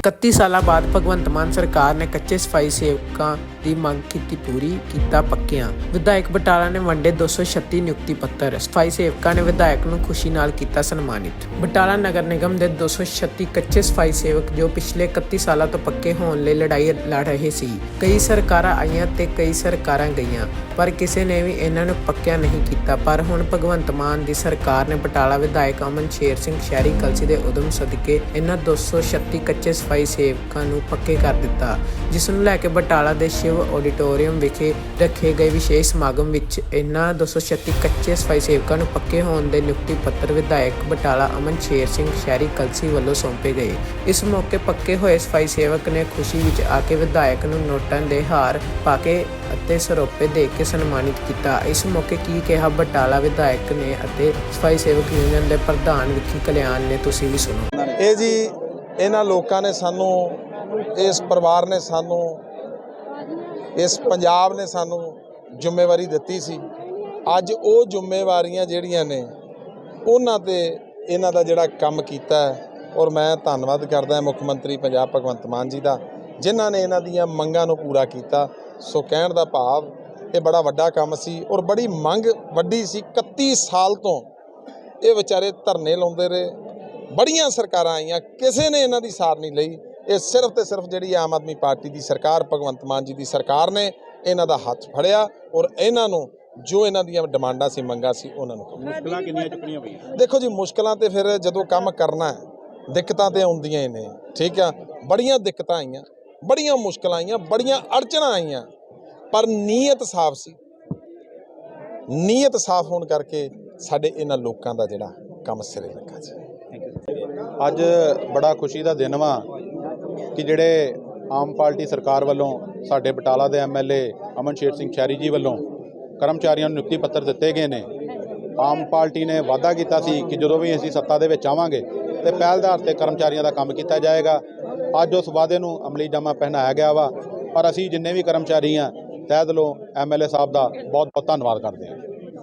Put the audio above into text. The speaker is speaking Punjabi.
31 ਸਾਲਾਂ ਬਾਅਦ ਭਗਵੰਤ ਮਾਨ ਸਰਕਾਰ ਨੇ ਕੱਚੇ ਸਫ਼ਾਈ ਸੇਵਕਾਂ ਦੀ ਮੰਗ ਕੀਤੀ ਪੂਰੀ, ਕੀਤਾ ਪੱਕਿਆਂ। ਵਿਧਾਇਕ ਬਟਾਲਾ ਨੇ ਵੰਡੇ 236 ਨਿਯੁਕਤੀ ਪੱਤਰ। ਸਫ਼ਾਈ ਸੇਵਕਾਂ ਨੇ ਵਿਧਾਇਕ ਨੂੰ ਖੁਸ਼ੀ ਨਾਲ ਕੀਤਾ ਸਨਮਾਨਿਤ। ਬਟਾਲਾ ਨਗਰ ਨਿਗਮ ਦੇ 236 ਕੱਚੇ ਸਫ਼ਾਈ ਸੇਵਕ ਜੋ ਪਿਛਲੇ 31 ਸਾਲਾਂ ਤੋਂ ਪੱਕੇ ਹੋਣ ਲਈ ਲੜਾਈ ਲੜ ਰਹੇ ਸੀ। ਕਈ ਸਰਕਾਰਾਂ ਆਈਆਂ ਤੇ ਕਈ ਸਰਕਾਰਾਂ ਗਈਆਂ, ਪਰ ਕਿਸੇ ਨੇ ਵੀ ਇਹਨਾਂ ਨੂੰ ਪੱਕਿਆ ਨਹੀਂ ਕੀਤਾ। ਪਰ ਹੁਣ ਭਗਵੰਤ ਮਾਨ ਦੀ ਸਰਕਾਰ ਨੇ ਬਟਾਲਾ ਵਿਧਾਇਕ ਅਮਨ ਸ਼ੇਰ ਸਿੰਘ ਸ਼ਹਿਰੀ ਕਲਸੀ ਦੇ ਉਦਮ ਸਦਕੇ ਇਹਨਾਂ 236 ਕੱਚੇ ਸਫ਼ਾਈ ਸੇਵਕਾਂ ਨੂੰ ਪੱਕੇ ਕਰ ਦਿੱਤਾ, ਜਿਸ ਨੂੰ ਲੈ ਕੇ ਬਟਾਲਾ ਦੇ ਸ਼ਿਵ ਆਡੀਟੋਰੀਅਮ ਵਿਖੇ ਰੱਖੇ ਗਏ ਵਿਸ਼ੇਸ਼ ਸਮਾਗਮ ਵਿੱਚ ਇਹਨਾਂ 236 ਕੱਚੇ ਸਫ਼ਾਈ ਸੇਵਕਾਂ ਨੂੰ ਪੱਕੇ ਹੋਣ ਦੇ ਨਿਯੁਕਤੀ ਪੱਤਰ ਵਿਧਾਇਕ ਬਟਾਲਾ ਅਮਨ ਸ਼ੇਰ ਸਿੰਘ ਸ਼ਹਿਰੀ ਕਲਸੀ ਵੱਲੋਂ ਸੌਂਪੇ ਗਏ। ਇਸ ਮੌਕੇ ਪੱਕੇ ਹੋਏ ਸਫ਼ਾਈ ਸੇਵਕ ਨੇ ਖੁਸ਼ੀ ਵਿੱਚ ਆ ਕੇ ਵਿਧਾਇਕ ਨੂੰ ਨੋਟਾਂ ਦੇ ਹਾਰ ਪਾ ਕੇ ਅਤੇ ਸਰੋਪੇ ਦੇ ਕੇ ਸਨਮਾਨਿਤ ਕੀਤਾ। ਇਸ ਮੌਕੇ ਕੀ ਕਿਹਾ ਬਟਾਲਾ ਵਿਧਾਇਕ ਨੇ ਅਤੇ ਸਫ਼ਾਈ ਸੇਵਕ ਯੂਨੀਅਨ ਦੇ ਪ੍ਰਧਾਨ ਵਿੱਕੀ ਕਲਿਆਣ ਨੇ, ਤੁਸੀਂ ਵੀ ਸੁਣੋ। ਇਹ ਜੀ, ਇਹਨਾਂ ਲੋਕਾਂ ਨੇ ਸਾਨੂੰ, ਇਸ ਪਰਿਵਾਰ ਨੇ ਸਾਨੂੰ ਇਸ ਪੰਜਾਬ ਨੇ ਸਾਨੂੰ ਜ਼ਿੰਮੇਵਾਰੀ ਦਿੱਤੀ ਸੀ। ਅੱਜ ਉਹ ਜ਼ਿੰਮੇਵਾਰੀਆਂ ਜਿਹੜੀਆਂ ਨੇ, ਉਹਨਾਂ ਤੇ ਇਹਨਾਂ ਦਾ ਜਿਹੜਾ ਕੰਮ ਕੀਤਾ ਹੈ, ਔਰ ਮੈਂ ਧੰਨਵਾਦ ਕਰਦਾ ਮੁੱਖ ਮੰਤਰੀ ਪੰਜਾਬ ਭਗਵੰਤ ਮਾਨ ਜੀ ਦਾ, ਜਿਨ੍ਹਾਂ ਨੇ ਇਹਨਾਂ ਦੀਆਂ ਮੰਗਾਂ ਨੂੰ ਪੂਰਾ ਕੀਤਾ। ਸੋ ਕਹਿਣ ਦਾ ਭਾਵ, ਇਹ ਬੜਾ ਵੱਡਾ ਕੰਮ ਸੀ, ਔਰ ਬੜੀ ਮੰਗ ਵੱਡੀ ਸੀ। 31 ਸਾਲ ਤੋਂ ਇਹ ਵਿਚਾਰੇ ਧਰਨੇ ਲਾਉਂਦੇ ਰਹੇ। ਬੜੀਆਂ ਸਰਕਾਰਾਂ ਆਈਆਂ, ਕਿਸੇ ਨੇ ਇਹਨਾਂ ਦੀ ਸਾਰ ਨਹੀਂ ਲਈ। ਇਹ ਸਿਰਫ ਤੇ ਸਿਰਫ ਜਿਹੜੀ ਆਮ ਆਦਮੀ ਪਾਰਟੀ ਦੀ ਸਰਕਾਰ ਭਗਵੰਤ ਮਾਨ ਜੀ ਦੀ ਸਰਕਾਰ ਨੇ ਇਹਨਾਂ ਦਾ ਹੱਥ ਫੜਿਆ ਔਰ ਇਹਨਾਂ ਨੂੰ ਜੋ ਇਹਨਾਂ ਦੀਆਂ ਡਿਮਾਂਡਾਂ ਸੀ ਮੰਗਾਂ ਸੀ ਉਹਨਾਂ ਨੂੰ ਮੁਸ਼ਕਲਾਂ ਕਿੰਨੀਆਂ ਚੁੱਕਣੀਆਂ ਪਈਆਂ? ਦੇਖੋ ਜੀ ਮੁਸ਼ਕਲਾਂ ਤੇ ਫਿਰ ਜਦੋਂ ਕੰਮ ਕਰਨਾ ਹੈ ਦਿੱਕਤਾਂ ਤੇ ਆਉਂਦੀਆਂ ਹੀ ਨੇ ਠੀਕ ਆ? ਬੜੀਆਂ ਦਿੱਕਤਾਂ ਆਈਆਂ ਬੜੀਆਂ ਮੁਸ਼ਕਲਾਂ ਆਈਆਂ ਬੜੀਆਂ ਅੜਚਣਾਂ ਆਈਆਂ ਪਰ ਨੀਅਤ ਸਾਫ਼ ਸੀ। ਨੀਅਤ ਸਾਫ਼ ਹੋਣ ਕਰਕੇ ਸਾਡੇ ਇਹਨਾਂ ਲੋਕਾਂ ਦਾ ਜਿਹੜਾ ਕੰਮ ਸਿਰੇ ਲੱਗਾ ਜੀ। ਅੱਜ ਬੜਾ ਖੁਸ਼ੀ ਦਾ ਦਿਨ ਵਾ। ਕਿ ਜਿਹੜੇ ਆਮ ਪਾਰਟੀ ਸਰਕਾਰ ਵੱਲੋਂ ਸਾਡੇ ਬਟਾਲਾ ਦੇ ਐਮਐਲਏ ਅਮਨ ਸ਼ੇਰ ਸਿੰਘ ਸ਼ਹਿਰੀ ਜੀ ਵੱਲੋਂ ਕਰਮਚਾਰੀਆਂ ਨੂੰ ਨਿਯੁਕਤੀ ਪੱਤਰ ਦਿੱਤੇ ਗਏ ਨੇ, ਆਮ ਪਾਰਟੀ ਨੇ ਵਾਅਦਾ ਕੀਤਾ ਸੀ ਕਿ ਜਦੋਂ ਵੀ ਅਸੀਂ ਸੱਤਾ ਦੇ ਵਿੱਚ ਆਵਾਂਗੇ ਤੇ ਆਧਾਰ ਤੇ ਕਰਮਚਾਰੀਆਂ ਦਾ ਕੰਮ ਕੀਤਾ ਜਾਏਗਾ। ਅੱਜ ਉਸ ਵਾਅਦੇ ਨੂੰ ਅਮਲੀ ਜਾਮਾ ਪਹਿਨਾਇਆ ਗਿਆ ਵਾ, ਪਰ ਅਸੀਂ ਜਿੰਨੇ ਵੀ ਕਰਮਚਾਰੀ ਆ, ਤਹਿ ਦਿਲੋਂ ਐਮਐਲਏ ਸਾਹਿਬ ਦਾ ਬਹੁਤ ਬਹੁਤ ਧੰਨਵਾਦ ਕਰਦੇ ਹਾਂ।